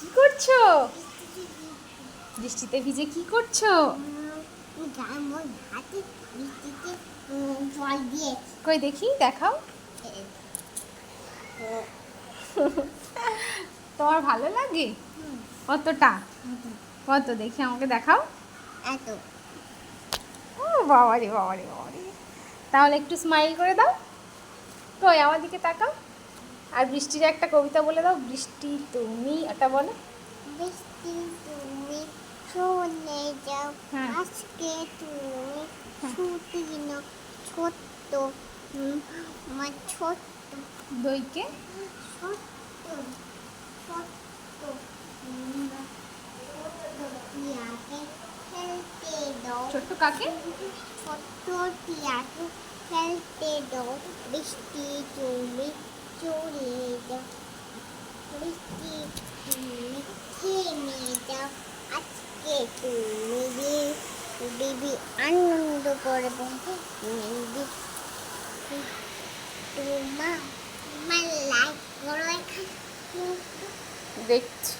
কি করছ? বৃষ্টিতে ভিজে কি করছ? কই দেখি, দেখাও। তোমার ভালো লাগে? কতটা? কত, দেখি আমাকে দেখাও। এত ও বাবারে বাবারে বাবারে। তাহলে একটু স্মাইল করে দাও। কই, আমার দিকে তাকাও। আর বৃষ্টির একটা কবিতা বলে দাও বৃষ্টি তুমি ওটা বলো বৃষ্টি তুমি চলে যাও হ্যাঁ। আজকে তুমি হ্যাঁ। ছুটি না ছোট্ট উম, আমার ছোট্ট দইকে ছোট্ট ছোট্ট ছোট্ট ছোট্ট কাকে ছোট্ট টিয়াকে খেলতে দাও বৃষ্টি তুমি চলে যাও বৃষ্টি তুমি থেমে যাও আজকে তুমি বি- দিবি আনন্দ করবে তোমার লাইক করো দেখছি।